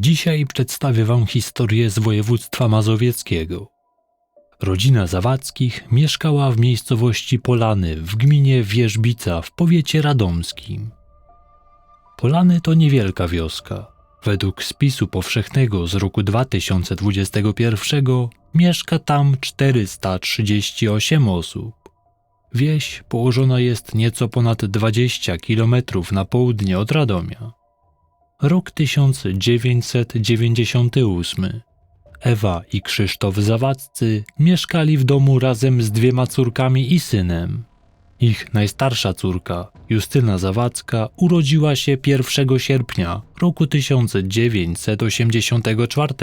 Dzisiaj przedstawię Wam historię z województwa mazowieckiego. Rodzina Zawackich mieszkała w miejscowości Polany w gminie Wierzbica w powiecie radomskim. Polany to niewielka wioska. Według spisu powszechnego z roku 2021 mieszka tam 438 osób. Wieś położona jest nieco ponad 20 km na południe od Radomia. Rok 1998. Ewa i Krzysztof Zawadzcy mieszkali w domu razem z dwiema córkami i synem. Ich najstarsza córka, Justyna Zawadzka, urodziła się 1 sierpnia roku 1984.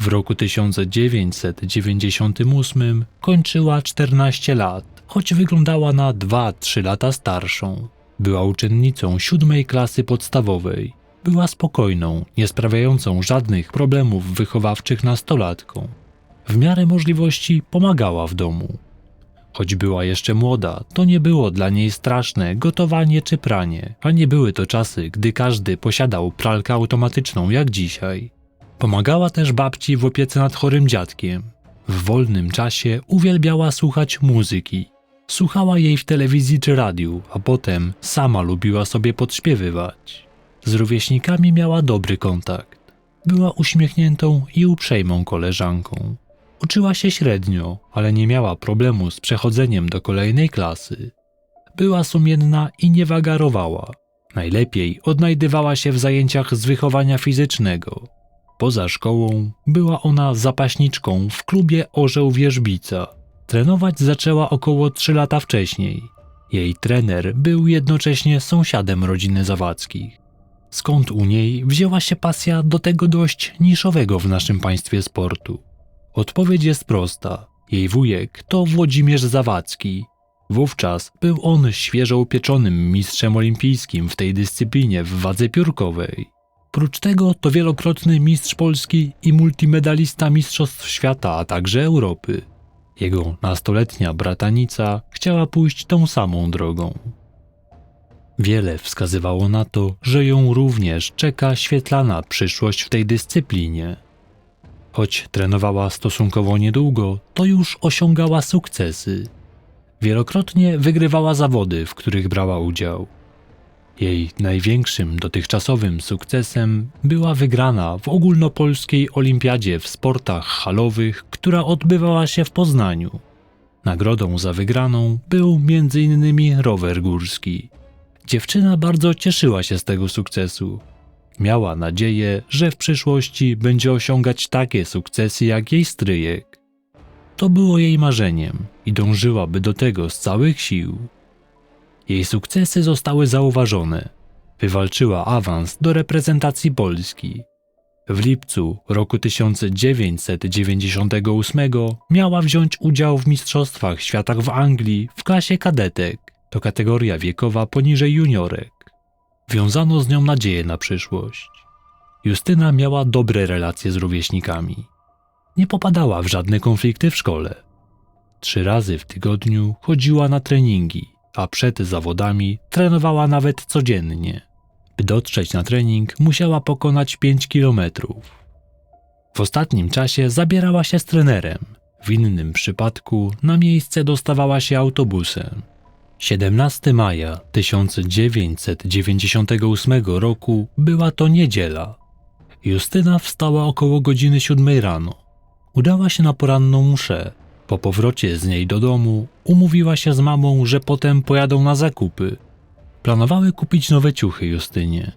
W roku 1998 kończyła 14 lat, choć wyglądała na 2-3 lata starszą. Była uczennicą siódmej klasy podstawowej. Była spokojną, nie sprawiającą żadnych problemów wychowawczych nastolatką. W miarę możliwości pomagała w domu. Choć była jeszcze młoda, to nie było dla niej straszne gotowanie czy pranie, a nie były to czasy, gdy każdy posiadał pralkę automatyczną jak dzisiaj. Pomagała też babci w opiece nad chorym dziadkiem. W wolnym czasie uwielbiała słuchać muzyki. Słuchała jej w telewizji czy radiu, a potem sama lubiła sobie podśpiewywać. Z rówieśnikami miała dobry kontakt. Była uśmiechniętą i uprzejmą koleżanką. Uczyła się średnio, ale nie miała problemu z przechodzeniem do kolejnej klasy. Była sumienna i nie wagarowała. Najlepiej odnajdywała się w zajęciach z wychowania fizycznego. Poza szkołą była ona zapaśniczką w klubie Orzeł Wierzbica. Trenować zaczęła około 3 lata wcześniej. Jej trener był jednocześnie sąsiadem rodziny Zawackich. Skąd u niej wzięła się pasja do tego dość niszowego w naszym państwie sportu? Odpowiedź jest prosta. Jej wujek to Włodzimierz Zawadzki. Wówczas był on świeżo upieczonym mistrzem olimpijskim w tej dyscyplinie w wadze piórkowej. Prócz tego to wielokrotny mistrz Polski i multimedalista Mistrzostw Świata, a także Europy. Jego nastoletnia bratanica chciała pójść tą samą drogą. Wiele wskazywało na to, że ją również czeka świetlana przyszłość w tej dyscyplinie. Choć trenowała stosunkowo niedługo, to już osiągała sukcesy. Wielokrotnie wygrywała zawody, w których brała udział. Jej największym dotychczasowym sukcesem była wygrana w ogólnopolskiej olimpiadzie w sportach halowych, która odbywała się w Poznaniu. Nagrodą za wygraną był m.in. rower górski. Dziewczyna bardzo cieszyła się z tego sukcesu. Miała nadzieję, że w przyszłości będzie osiągać takie sukcesy jak jej stryjek. To było jej marzeniem i dążyłaby do tego z całych sił. Jej sukcesy zostały zauważone. Wywalczyła awans do reprezentacji Polski. W lipcu roku 1998 miała wziąć udział w Mistrzostwach Świata w Anglii w klasie kadetek. To kategoria wiekowa poniżej juniorek. Wiązano z nią nadzieję na przyszłość. Justyna miała dobre relacje z rówieśnikami. Nie popadała w żadne konflikty w szkole. Trzy razy w tygodniu chodziła na treningi, a przed zawodami trenowała nawet codziennie. By dotrzeć na trening, musiała pokonać 5 kilometrów. W ostatnim czasie zabierała się z trenerem. W innym przypadku na miejsce dostawała się autobusem. 17 maja 1998 roku była to niedziela. Justyna wstała około godziny 7 rano. Udała się na poranną mszę. Po powrocie z niej do domu umówiła się z mamą, że potem pojadą na zakupy. Planowały kupić nowe ciuchy Justynie.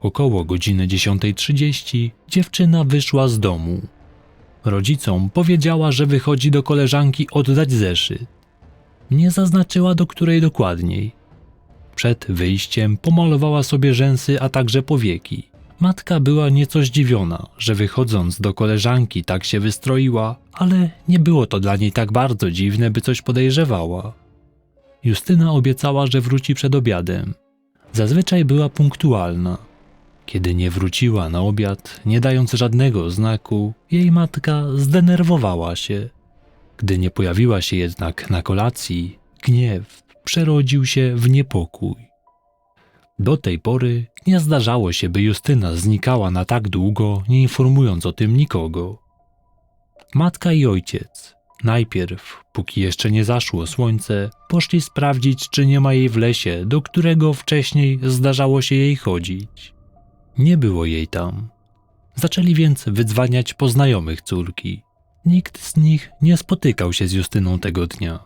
Około godziny 10.30 dziewczyna wyszła z domu. Rodzicom powiedziała, że wychodzi do koleżanki oddać zeszyt. Nie zaznaczyła do której dokładniej. Przed wyjściem pomalowała sobie rzęsy, a także powieki. Matka była nieco zdziwiona, że wychodząc do koleżanki tak się wystroiła, ale nie było to dla niej tak bardzo dziwne, by coś podejrzewała. Justyna obiecała, że wróci przed obiadem. Zazwyczaj była punktualna. Kiedy nie wróciła na obiad, nie dając żadnego znaku, jej matka zdenerwowała się. Gdy nie pojawiła się jednak na kolacji, gniew przerodził się w niepokój. Do tej pory nie zdarzało się, by Justyna znikała na tak długo, nie informując o tym nikogo. Matka i ojciec najpierw, póki jeszcze nie zaszło słońce, poszli sprawdzić, czy nie ma jej w lesie, do którego wcześniej zdarzało się jej chodzić. Nie było jej tam. Zaczęli więc wydzwaniać po znajomych córki. Nikt z nich nie spotykał się z Justyną tego dnia.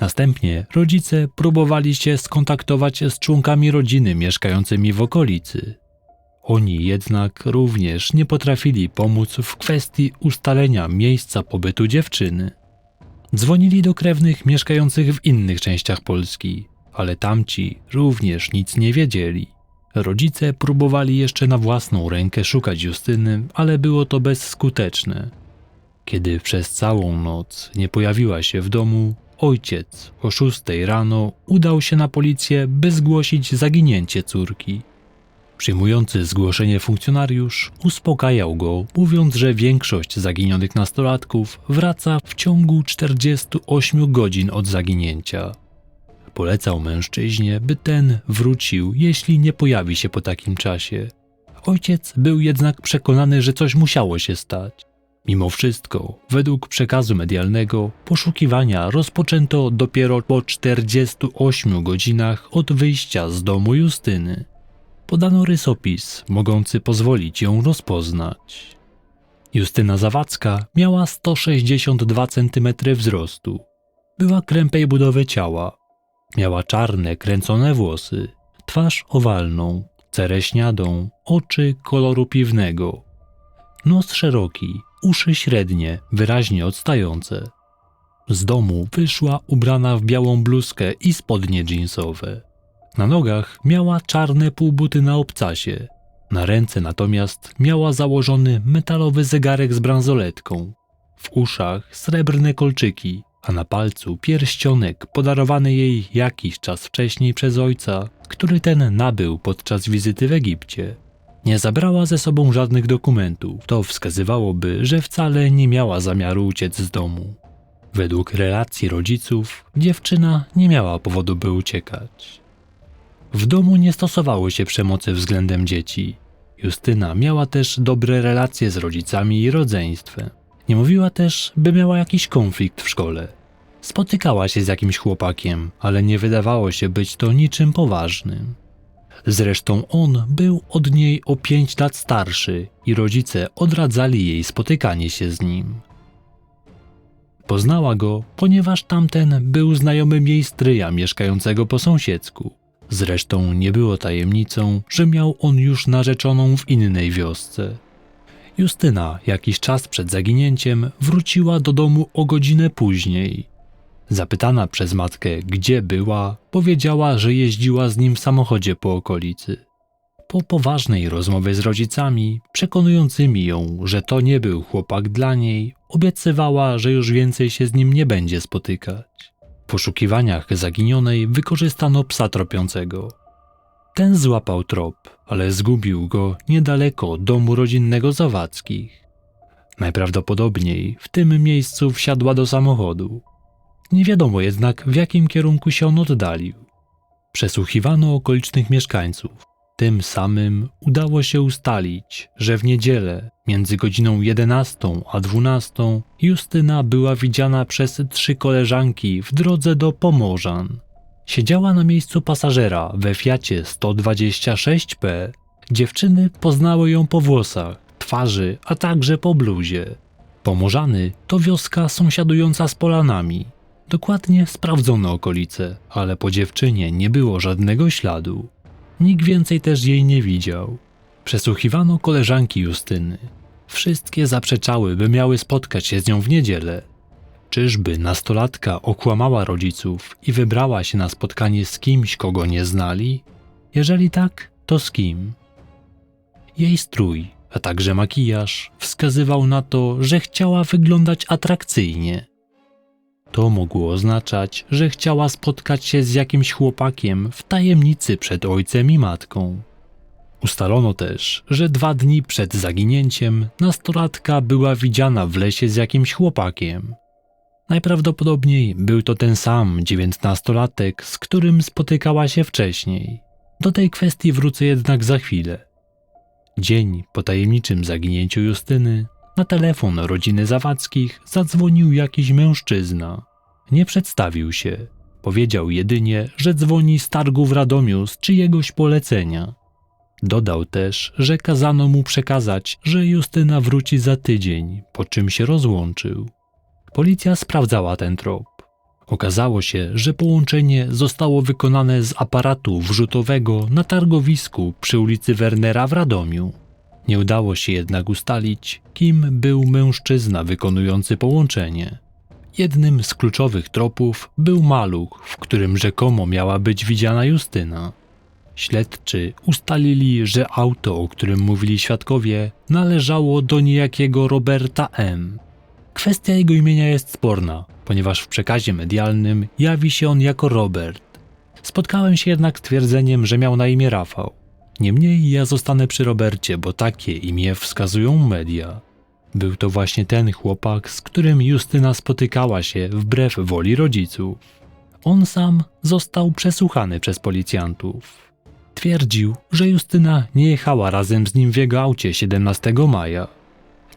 Następnie rodzice próbowali się skontaktować z członkami rodziny mieszkającymi w okolicy. Oni jednak również nie potrafili pomóc w kwestii ustalenia miejsca pobytu dziewczyny. Dzwonili do krewnych mieszkających w innych częściach Polski, ale tamci również nic nie wiedzieli. Rodzice próbowali jeszcze na własną rękę szukać Justyny, ale było to bezskuteczne. Kiedy przez całą noc nie pojawiła się w domu, ojciec o szóstej rano udał się na policję, by zgłosić zaginięcie córki. Przyjmujący zgłoszenie funkcjonariusz uspokajał go, mówiąc, że większość zaginionych nastolatków wraca w ciągu 48 godzin od zaginięcia. Polecał mężczyźnie, by ten wrócił, jeśli nie pojawi się po takim czasie. Ojciec był jednak przekonany, że coś musiało się stać. Mimo wszystko, według przekazu medialnego, poszukiwania rozpoczęto dopiero po 48 godzinach od wyjścia z domu Justyny. Podano rysopis, mogący pozwolić ją rozpoznać. Justyna Zawadzka miała 162 cm wzrostu. Była krępej budowy ciała. Miała czarne, kręcone włosy, twarz owalną, cereśniadą, oczy koloru piwnego. Nos szeroki, uszy średnie, wyraźnie odstające. Z domu wyszła ubrana w białą bluzkę i spodnie jeansowe. Na nogach miała czarne półbuty na obcasie. Na ręce natomiast miała założony metalowy zegarek z bransoletką. W uszach srebrne kolczyki, a na palcu pierścionek podarowany jej jakiś czas wcześniej przez ojca, który ten nabył podczas wizyty w Egipcie. Nie zabrała ze sobą żadnych dokumentów. To wskazywałoby, że wcale nie miała zamiaru uciec z domu. Według relacji rodziców, dziewczyna nie miała powodu, by uciekać. W domu nie stosowało się przemocy względem dzieci. Justyna miała też dobre relacje z rodzicami i rodzeństwem. Nie mówiła też, by miała jakiś konflikt w szkole. Spotykała się z jakimś chłopakiem, ale nie wydawało się być to niczym poważnym. Zresztą on był od niej o pięć lat starszy i rodzice odradzali jej spotykanie się z nim. Poznała go, ponieważ tamten był znajomym jej stryja mieszkającego po sąsiedzku. Zresztą nie było tajemnicą, że miał on już narzeczoną w innej wiosce. Justyna jakiś czas przed zaginięciem wróciła do domu o godzinę później. Zapytana przez matkę, gdzie była, powiedziała, że jeździła z nim w samochodzie po okolicy. Po poważnej rozmowie z rodzicami, przekonującymi ją, że to nie był chłopak dla niej, obiecywała, że już więcej się z nim nie będzie spotykać. W poszukiwaniach zaginionej wykorzystano psa tropiącego. Ten złapał trop, ale zgubił go niedaleko domu rodzinnego Zawackich. Najprawdopodobniej w tym miejscu wsiadła do samochodu. Nie wiadomo jednak, w jakim kierunku się on oddalił. Przesłuchiwano okolicznych mieszkańców. Tym samym udało się ustalić, że w niedzielę między godziną 11 a 12 Justyna była widziana przez trzy koleżanki w drodze do Pomorzan. Siedziała na miejscu pasażera we Fiacie 126P. Dziewczyny poznały ją po włosach, twarzy, a także po bluzie. Pomorzany to wioska sąsiadująca z Polanami. Dokładnie sprawdzono okolice, ale po dziewczynie nie było żadnego śladu. Nikt więcej też jej nie widział. Przesłuchiwano koleżanki Justyny. Wszystkie zaprzeczały, by miały spotkać się z nią w niedzielę. Czyżby nastolatka okłamała rodziców i wybrała się na spotkanie z kimś, kogo nie znali? Jeżeli tak, to z kim? Jej strój, a także makijaż wskazywał na to, że chciała wyglądać atrakcyjnie. To mogło oznaczać, że chciała spotkać się z jakimś chłopakiem w tajemnicy przed ojcem i matką. Ustalono też, że dwa dni przed zaginięciem nastolatka była widziana w lesie z jakimś chłopakiem. Najprawdopodobniej był to ten sam dziewiętnastolatek, z którym spotykała się wcześniej. Do tej kwestii wrócę jednak za chwilę. Dzień po tajemniczym zaginięciu Justyny na telefon rodziny Zawadzkich zadzwonił jakiś mężczyzna. Nie przedstawił się. Powiedział jedynie, że dzwoni z targu w Radomiu z czyjegoś polecenia. Dodał też, że kazano mu przekazać, że Justyna wróci za tydzień, po czym się rozłączył. Policja sprawdzała ten trop. Okazało się, że połączenie zostało wykonane z aparatu wrzutowego na targowisku przy ulicy Wernera w Radomiu. Nie udało się jednak ustalić, kim był mężczyzna wykonujący połączenie. Jednym z kluczowych tropów był maluch, w którym rzekomo miała być widziana Justyna. Śledczy ustalili, że auto, o którym mówili świadkowie, należało do niejakiego Roberta M. Kwestia jego imienia jest sporna, ponieważ w przekazie medialnym jawi się on jako Robert. Spotkałem się jednak z twierdzeniem, że miał na imię Rafał. Niemniej ja zostanę przy Robercie, bo takie imię wskazują media. Był to właśnie ten chłopak, z którym Justyna spotykała się wbrew woli rodziców. On sam został przesłuchany przez policjantów. Twierdził, że Justyna nie jechała razem z nim w jego aucie 17 maja.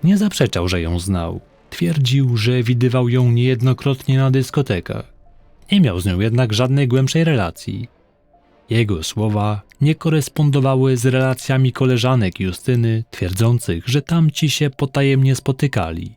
Nie zaprzeczał, że ją znał. Twierdził, że widywał ją niejednokrotnie na dyskotekach. Nie miał z nią jednak żadnej głębszej relacji. Jego słowa nie korespondowały z relacjami koleżanek Justyny, twierdzących, że tamci się potajemnie spotykali.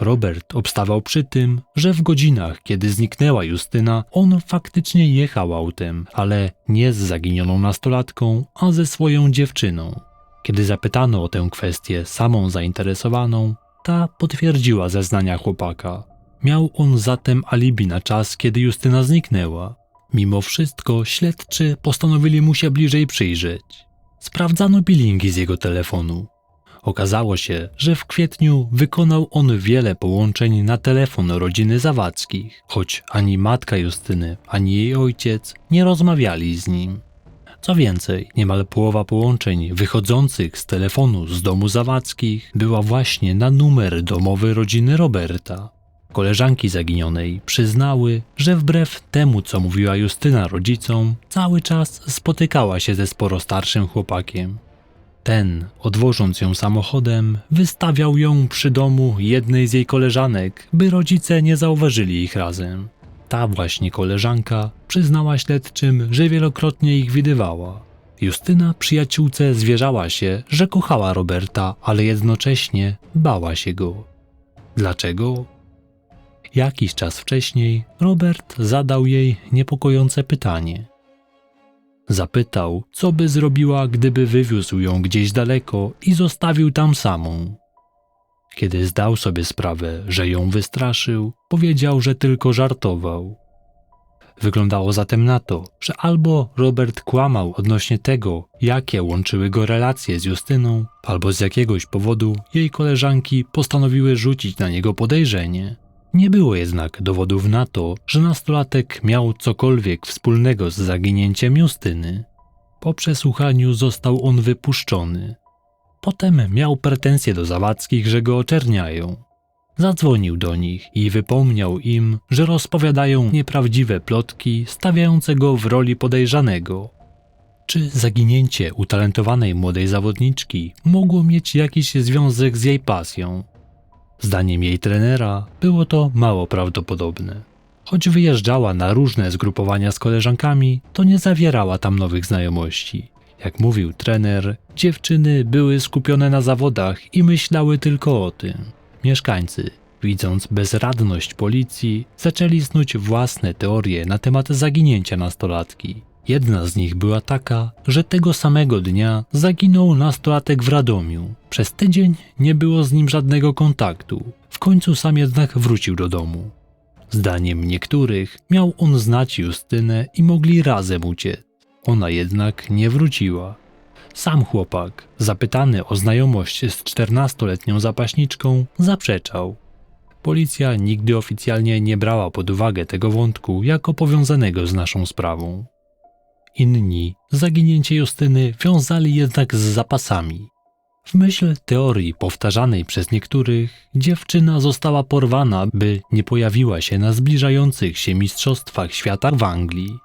Robert obstawał przy tym, że w godzinach, kiedy zniknęła Justyna, on faktycznie jechał autem, ale nie z zaginioną nastolatką, a ze swoją dziewczyną. Kiedy zapytano o tę kwestię samą zainteresowaną, ta potwierdziła zeznania chłopaka. Miał on zatem alibi na czas, kiedy Justyna zniknęła. Mimo wszystko śledczy postanowili mu się bliżej przyjrzeć. Sprawdzano bilingi z jego telefonu. Okazało się, że w kwietniu wykonał on wiele połączeń na telefon rodziny Zawadzkich, choć ani matka Justyny, ani jej ojciec nie rozmawiali z nim. Co więcej, niemal połowa połączeń wychodzących z telefonu z domu Zawadzkich była właśnie na numer domowy rodziny Roberta. Koleżanki zaginionej przyznały, że wbrew temu, co mówiła Justyna rodzicom, cały czas spotykała się ze sporo starszym chłopakiem. Ten, odwożąc ją samochodem, wystawiał ją przy domu jednej z jej koleżanek, by rodzice nie zauważyli ich razem. Ta właśnie koleżanka przyznała śledczym, że wielokrotnie ich widywała. Justyna przyjaciółce zwierzała się, że kochała Roberta, ale jednocześnie bała się go. Dlaczego? Jakiś czas wcześniej Robert zadał jej niepokojące pytanie. Zapytał, co by zrobiła, gdyby wywiózł ją gdzieś daleko i zostawił tam samą. Kiedy zdał sobie sprawę, że ją wystraszył, powiedział, że tylko żartował. Wyglądało zatem na to, że albo Robert kłamał odnośnie tego, jakie łączyły go relacje z Justyną, albo z jakiegoś powodu jej koleżanki postanowiły rzucić na niego podejrzenie. Nie było jednak dowodów na to, że nastolatek miał cokolwiek wspólnego z zaginięciem Justyny. Po przesłuchaniu został on wypuszczony. Potem miał pretensje do Zawadzkich, że go oczerniają. Zadzwonił do nich i wypomniał im, że rozpowiadają nieprawdziwe plotki stawiające go w roli podejrzanego. Czy zaginięcie utalentowanej młodej zawodniczki mogło mieć jakiś związek z jej pasją? Zdaniem jej trenera było to mało prawdopodobne. Choć wyjeżdżała na różne zgrupowania z koleżankami, to nie zawierała tam nowych znajomości. Jak mówił trener, dziewczyny były skupione na zawodach i myślały tylko o tym. Mieszkańcy, widząc bezradność policji, zaczęli snuć własne teorie na temat zaginięcia nastolatki. Jedna z nich była taka, że tego samego dnia zaginął nastolatek w Radomiu. Przez tydzień nie było z nim żadnego kontaktu. W końcu sam jednak wrócił do domu. Zdaniem niektórych miał on znać Justynę i mogli razem uciec. Ona jednak nie wróciła. Sam chłopak, zapytany o znajomość z czternastoletnią zapaśniczką, zaprzeczał. Policja nigdy oficjalnie nie brała pod uwagę tego wątku jako powiązanego z naszą sprawą. Inni zaginięcie Justyny wiązali jednak z zapasami. W myśl teorii powtarzanej przez niektórych, dziewczyna została porwana, by nie pojawiła się na zbliżających się mistrzostwach świata w Anglii.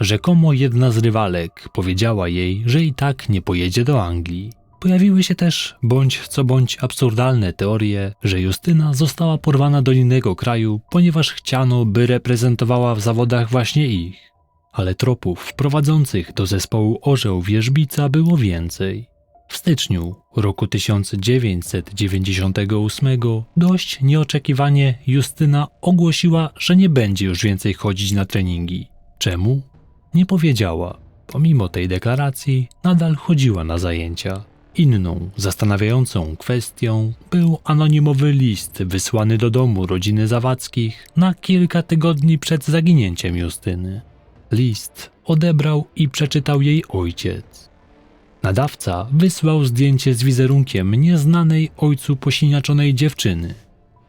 Rzekomo jedna z rywalek powiedziała jej, że i tak nie pojedzie do Anglii. Pojawiły się też bądź co bądź absurdalne teorie, że Justyna została porwana do innego kraju, ponieważ chciano, by reprezentowała w zawodach właśnie ich. Ale tropów prowadzących do zespołu Orzeł Wierzbica było więcej. W styczniu roku 1998 dość nieoczekiwanie Justyna ogłosiła, że nie będzie już więcej chodzić na treningi. Czemu? Nie powiedziała. Pomimo tej deklaracji nadal chodziła na zajęcia. Inną, zastanawiającą kwestią był anonimowy list wysłany do domu rodziny Zawadzkich na kilka tygodni przed zaginięciem Justyny. List odebrał i przeczytał jej ojciec. Nadawca wysłał zdjęcie z wizerunkiem nieznanej ojcu posiniaczonej dziewczyny.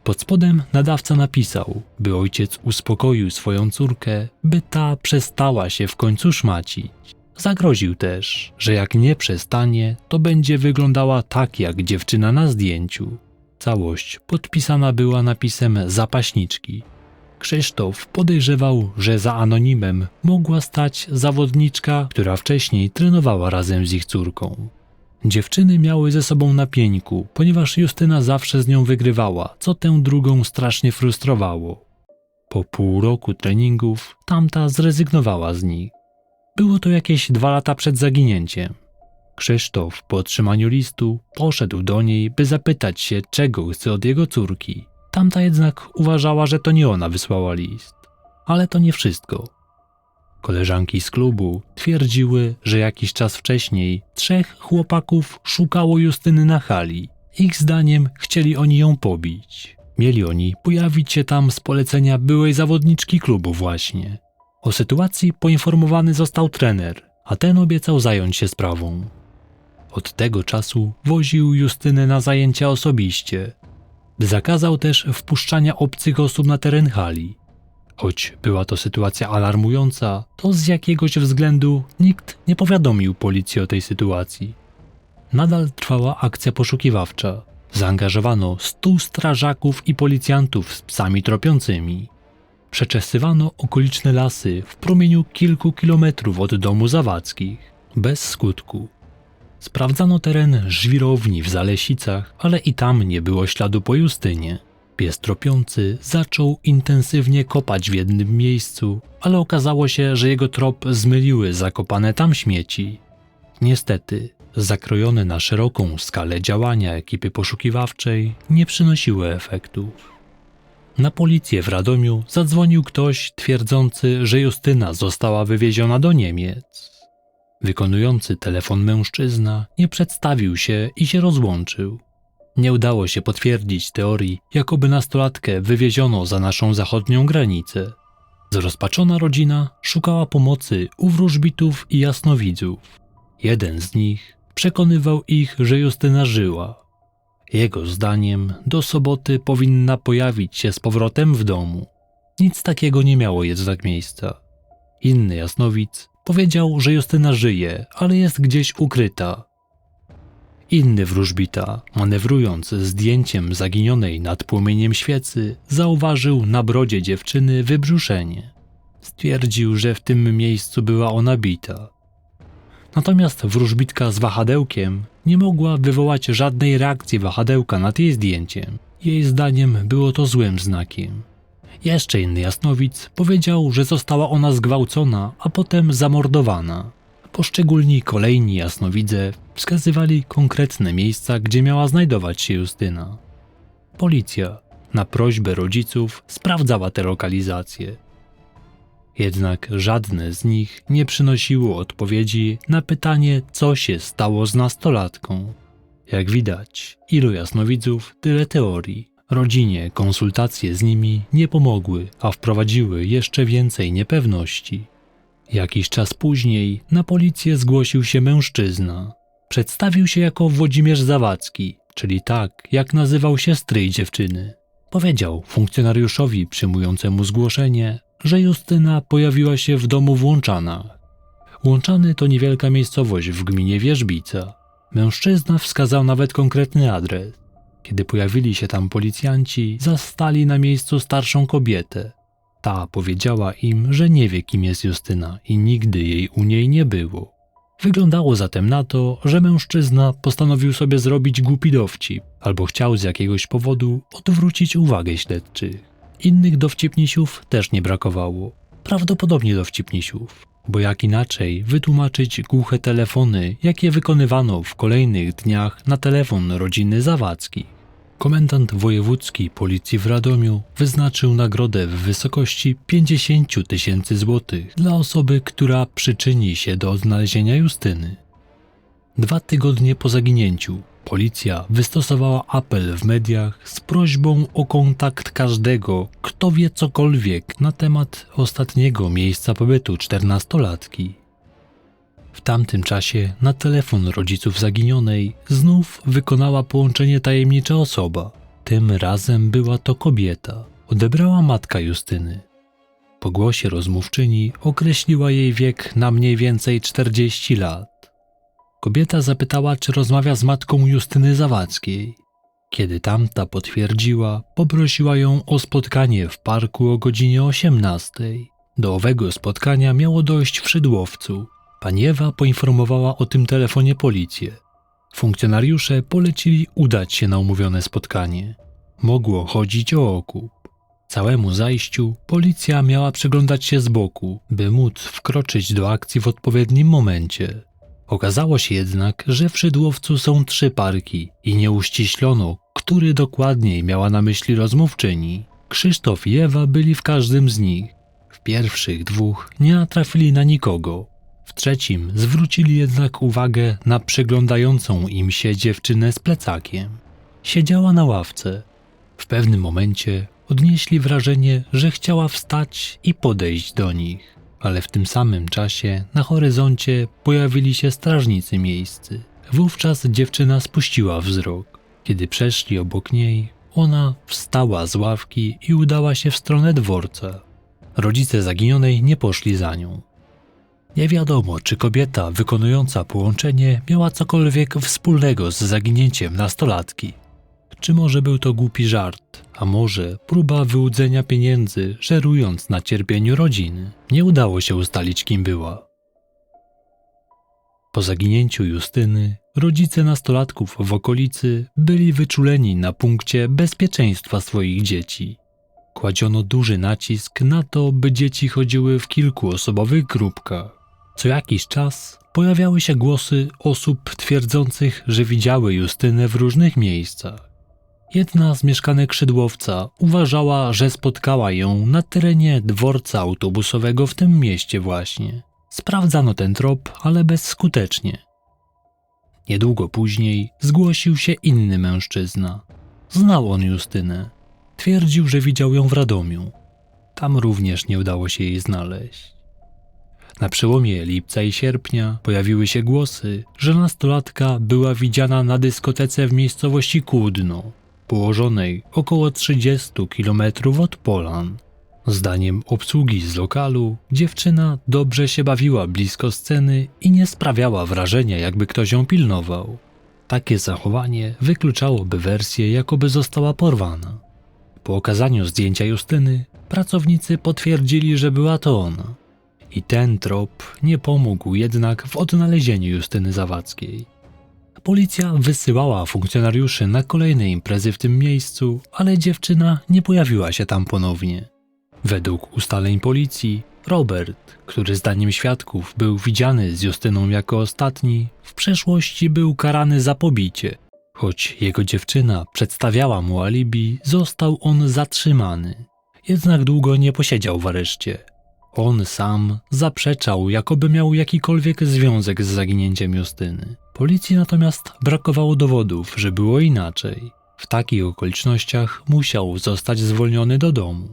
Pod spodem nadawca napisał, by ojciec uspokoił swoją córkę, by ta przestała się w końcu szmacić. Zagroził też, że jak nie przestanie, to będzie wyglądała tak jak dziewczyna na zdjęciu. Całość podpisana była napisem zapaśniczki. Krzysztof podejrzewał, że za anonimem mogła stać zawodniczka, która wcześniej trenowała razem z ich córką. Dziewczyny miały ze sobą na ponieważ Justyna zawsze z nią wygrywała, co tę drugą strasznie frustrowało. Po pół roku treningów tamta zrezygnowała z nich. Było to jakieś dwa lata przed zaginięciem. Krzysztof po otrzymaniu listu poszedł do niej, by zapytać się, czego chce od jego córki. Tamta jednak uważała, że to nie ona wysłała list. Ale to nie wszystko. Koleżanki z klubu twierdziły, że jakiś czas wcześniej trzech chłopaków szukało Justyny na hali. Ich zdaniem chcieli oni ją pobić. Mieli oni pojawić się tam z polecenia byłej zawodniczki klubu właśnie. O sytuacji poinformowany został trener, a ten obiecał zająć się sprawą. Od tego czasu woził Justynę na zajęcia osobiście. Zakazał też wpuszczania obcych osób na teren hali. Choć była to sytuacja alarmująca, to z jakiegoś względu nikt nie powiadomił policji o tej sytuacji. Nadal trwała akcja poszukiwawcza. Zaangażowano stu strażaków i policjantów z psami tropiącymi. Przeczesywano okoliczne lasy w promieniu kilku kilometrów od domu Zawadzkich, bez skutku. Sprawdzano teren żwirowni w Zalesicach, ale i tam nie było śladu po Justynie. Pies tropiący zaczął intensywnie kopać w jednym miejscu, ale okazało się, że jego trop zmyliły zakopane tam śmieci. Niestety, zakrojone na szeroką skalę działania ekipy poszukiwawczej nie przynosiły efektów. Na policję w Radomiu zadzwonił ktoś twierdzący, że Justyna została wywieziona do Niemiec. Wykonujący telefon mężczyzna nie przedstawił się i się rozłączył. Nie udało się potwierdzić teorii, jakoby nastolatkę wywieziono za naszą zachodnią granicę. Zrozpaczona rodzina szukała pomocy u wróżbitów i jasnowidzów. Jeden z nich przekonywał ich, że Justyna żyła. Jego zdaniem do soboty powinna pojawić się z powrotem w domu. Nic takiego nie miało jednak miejsca. Inny jasnowic powiedział, że Justyna żyje, ale jest gdzieś ukryta. Inny wróżbita, manewrując zdjęciem zaginionej nad płomieniem świecy, zauważył na brodzie dziewczyny wybrzuszenie. Stwierdził, że w tym miejscu była ona bita. Natomiast wróżbitka z wahadełkiem nie mogła wywołać żadnej reakcji wahadełka nad jej zdjęciem. Jej zdaniem było to złym znakiem. Jeszcze inny jasnowic powiedział, że została ona zgwałcona, a potem zamordowana. Poszczególni kolejni jasnowidze wskazywali konkretne miejsca, gdzie miała znajdować się Justyna. Policja na prośbę rodziców sprawdzała te lokalizacje. Jednak żadne z nich nie przynosiło odpowiedzi na pytanie, co się stało z nastolatką. Jak widać, ilu jasnowidzów, tyle teorii. Rodzinie konsultacje z nimi nie pomogły, a wprowadziły jeszcze więcej niepewności. Jakiś czas później na policję zgłosił się mężczyzna. Przedstawił się jako Włodzimierz Zawadzki, czyli tak, jak nazywał się stryj dziewczyny. Powiedział funkcjonariuszowi przyjmującemu zgłoszenie, że Justyna pojawiła się w domu w Łączanach. Łączany to niewielka miejscowość w gminie Wierzbica. Mężczyzna wskazał nawet konkretny adres. Kiedy pojawili się tam policjanci, zastali na miejscu starszą kobietę. Ta powiedziała im, że nie wie, kim jest Justyna i nigdy jej u niej nie było. Wyglądało zatem na to, że mężczyzna postanowił sobie zrobić głupi dowcip, albo chciał z jakiegoś powodu odwrócić uwagę śledczych. Innych dowcipnisiów też nie brakowało. Prawdopodobnie dowcipnisiów, bo jak inaczej wytłumaczyć głuche telefony, jakie wykonywano w kolejnych dniach na telefon rodziny Zawadzki. Komendant wojewódzki policji w Radomiu wyznaczył nagrodę w wysokości 50 000 tysięcy złotych dla osoby, która przyczyni się do odnalezienia Justyny. Dwa tygodnie po zaginięciu policja wystosowała apel w mediach z prośbą o kontakt każdego, kto wie cokolwiek na temat ostatniego miejsca pobytu czternastolatki. W tamtym czasie na telefon rodziców zaginionej znów wykonała połączenie tajemnicza osoba. Tym razem była to kobieta. Odebrała matka Justyny. Po głosie rozmówczyni określiła jej wiek na mniej więcej 40 lat. Kobieta zapytała, czy rozmawia z matką Justyny Zawadzkiej. Kiedy tamta potwierdziła, poprosiła ją o spotkanie w parku o godzinie 18. Do owego spotkania miało dojść w Szydłowcu. Pani Ewa poinformowała o tym telefonie policję. Funkcjonariusze polecili udać się na umówione spotkanie. Mogło chodzić o okup. Całemu zajściu policja miała przyglądać się z boku, by móc wkroczyć do akcji w odpowiednim momencie. Okazało się jednak, że w Szydłowcu są trzy parki i nie uściślono, który dokładniej miała na myśli rozmówczyni. Krzysztof i Ewa byli w każdym z nich. W pierwszych dwóch nie natrafili na nikogo. W trzecim zwrócili jednak uwagę na przyglądającą im się dziewczynę z plecakiem. Siedziała na ławce. W pewnym momencie odnieśli wrażenie, że chciała wstać i podejść do nich, ale w tym samym czasie na horyzoncie pojawili się strażnicy miejscy. Wówczas dziewczyna spuściła wzrok. Kiedy przeszli obok niej, ona wstała z ławki i udała się w stronę dworca. Rodzice zaginionej nie poszli za nią. Nie wiadomo, czy kobieta wykonująca połączenie miała cokolwiek wspólnego z zaginięciem nastolatki. Czy może był to głupi żart, a może próba wyłudzenia pieniędzy, żerując na cierpieniu rodziny? Nie udało się ustalić, kim była. Po zaginięciu Justyny, rodzice nastolatków w okolicy byli wyczuleni na punkcie bezpieczeństwa swoich dzieci. Kładziono duży nacisk na to, by dzieci chodziły w kilkuosobowych grupkach. Co jakiś czas pojawiały się głosy osób twierdzących, że widziały Justynę w różnych miejscach. Jedna z mieszkanek Szydłowca uważała, że spotkała ją na terenie dworca autobusowego w tym mieście właśnie. Sprawdzano ten trop, ale bezskutecznie. Niedługo później zgłosił się inny mężczyzna. Znał on Justynę. Twierdził, że widział ją w Radomiu. Tam również nie udało się jej znaleźć. Na przełomie lipca i sierpnia pojawiły się głosy, że nastolatka była widziana na dyskotece w miejscowości Kłudno, położonej około 30 km od Polan. Zdaniem obsługi z lokalu, dziewczyna dobrze się bawiła blisko sceny i nie sprawiała wrażenia, jakby ktoś ją pilnował. Takie zachowanie wykluczałoby wersję, jakoby została porwana. Po okazaniu zdjęcia Justyny, pracownicy potwierdzili, że była to ona. I ten trop nie pomógł jednak w odnalezieniu Justyny Zawadzkiej. Policja wysyłała funkcjonariuszy na kolejne imprezy w tym miejscu, ale dziewczyna nie pojawiła się tam ponownie. Według ustaleń policji, Robert, który zdaniem świadków był widziany z Justyną jako ostatni, w przeszłości był karany za pobicie. Choć jego dziewczyna przedstawiała mu alibi, został on zatrzymany. Jednak długo nie posiedział w areszcie. On sam zaprzeczał, jakoby miał jakikolwiek związek z zaginięciem Justyny. Policji natomiast brakowało dowodów, że było inaczej. W takich okolicznościach musiał zostać zwolniony do domu.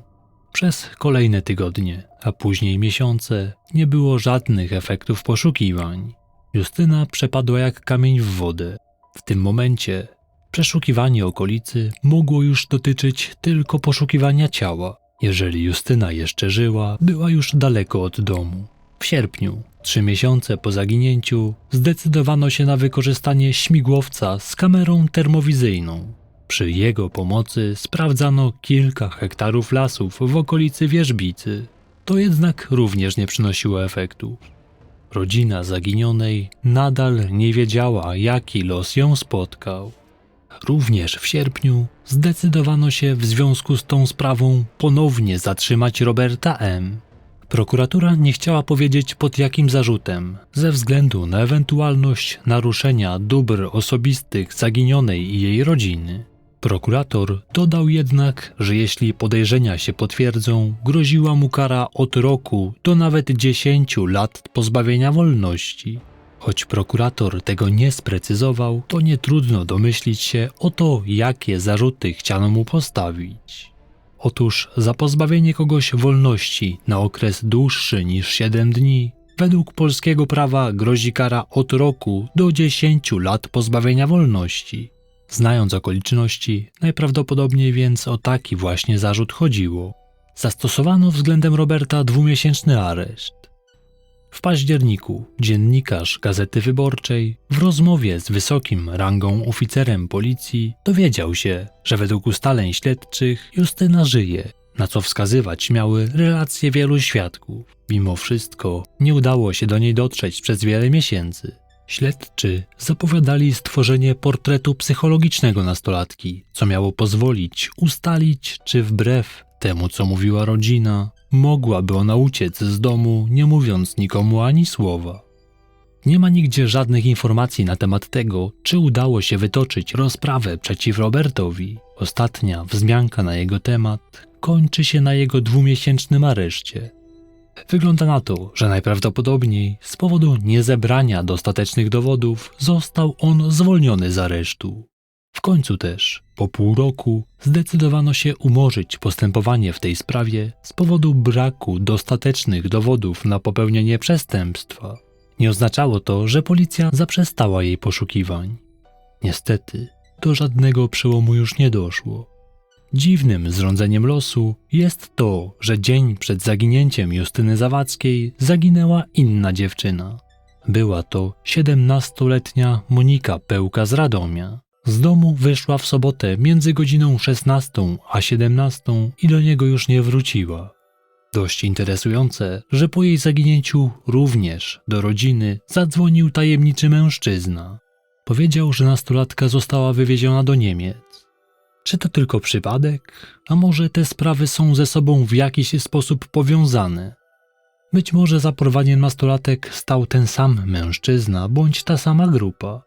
Przez kolejne tygodnie, a później miesiące, nie było żadnych efektów poszukiwań. Justyna przepadła jak kamień w wodę. W tym momencie przeszukiwanie okolicy mogło już dotyczyć tylko poszukiwania ciała. Jeżeli Justyna jeszcze żyła, była już daleko od domu. W sierpniu, trzy miesiące po zaginięciu, zdecydowano się na wykorzystanie śmigłowca z kamerą termowizyjną. Przy jego pomocy sprawdzano kilka hektarów lasów w okolicy Wierzbicy. To jednak również nie przynosiło efektu. Rodzina zaginionej nadal nie wiedziała, jaki los ją spotkał. Również w sierpniu zdecydowano się w związku z tą sprawą ponownie zatrzymać Roberta M. Prokuratura nie chciała powiedzieć pod jakim zarzutem, ze względu na ewentualność naruszenia dóbr osobistych zaginionej i jej rodziny. Prokurator dodał jednak, że jeśli podejrzenia się potwierdzą, groziła mu kara od roku do nawet 10 lat pozbawienia wolności. Choć prokurator tego nie sprecyzował, to nie trudno domyślić się o to, jakie zarzuty chciano mu postawić. Otóż za pozbawienie kogoś wolności na okres dłuższy niż 7 dni, według polskiego prawa grozi kara od roku do 10 lat pozbawienia wolności. Znając okoliczności, najprawdopodobniej więc o taki właśnie zarzut chodziło. Zastosowano względem Roberta dwumiesięczny areszt. W październiku dziennikarz Gazety Wyborczej w rozmowie z wysokim rangą oficerem policji dowiedział się, że według ustaleń śledczych Justyna żyje, na co wskazywać miały relacje wielu świadków. Mimo wszystko nie udało się do niej dotrzeć przez wiele miesięcy. Śledczy zapowiadali stworzenie portretu psychologicznego nastolatki, co miało pozwolić ustalić, czy wbrew temu, co mówiła rodzina, mogłaby ona uciec z domu, nie mówiąc nikomu ani słowa. Nie ma nigdzie żadnych informacji na temat tego, czy udało się wytoczyć rozprawę przeciw Robertowi. Ostatnia wzmianka na jego temat kończy się na jego dwumiesięcznym areszcie. Wygląda na to, że najprawdopodobniej z powodu niezebrania dostatecznych dowodów został on zwolniony z aresztu. W końcu też, po pół roku, zdecydowano się umorzyć postępowanie w tej sprawie z powodu braku dostatecznych dowodów na popełnienie przestępstwa. Nie oznaczało to, że policja zaprzestała jej poszukiwań. Niestety, do żadnego przełomu już nie doszło. Dziwnym zrządzeniem losu jest to, że dzień przed zaginięciem Justyny Zawadzkiej zaginęła inna dziewczyna. Była to 17-letnia Monika Pełka z Radomia. Z domu wyszła w sobotę między godziną 16 a 17 i do niego już nie wróciła. Dość interesujące, że po jej zaginięciu również do rodziny zadzwonił tajemniczy mężczyzna. Powiedział, że nastolatka została wywieziona do Niemiec. Czy to tylko przypadek, a może te sprawy są ze sobą w jakiś sposób powiązane? Być może za porwaniem nastolatek stał ten sam mężczyzna bądź ta sama grupa.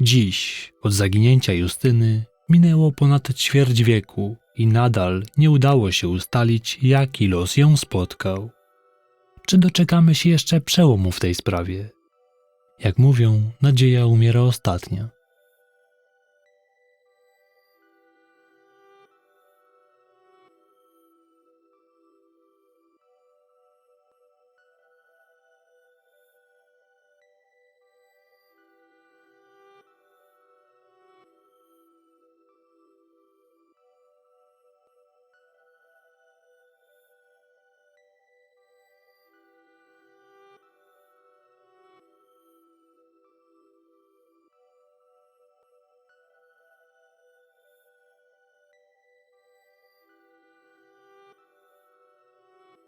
Dziś, od zaginięcia Justyny, minęło ponad ćwierć wieku i nadal nie udało się ustalić, jaki los ją spotkał. Czy doczekamy się jeszcze przełomu w tej sprawie? Jak mówią, nadzieja umiera ostatnia.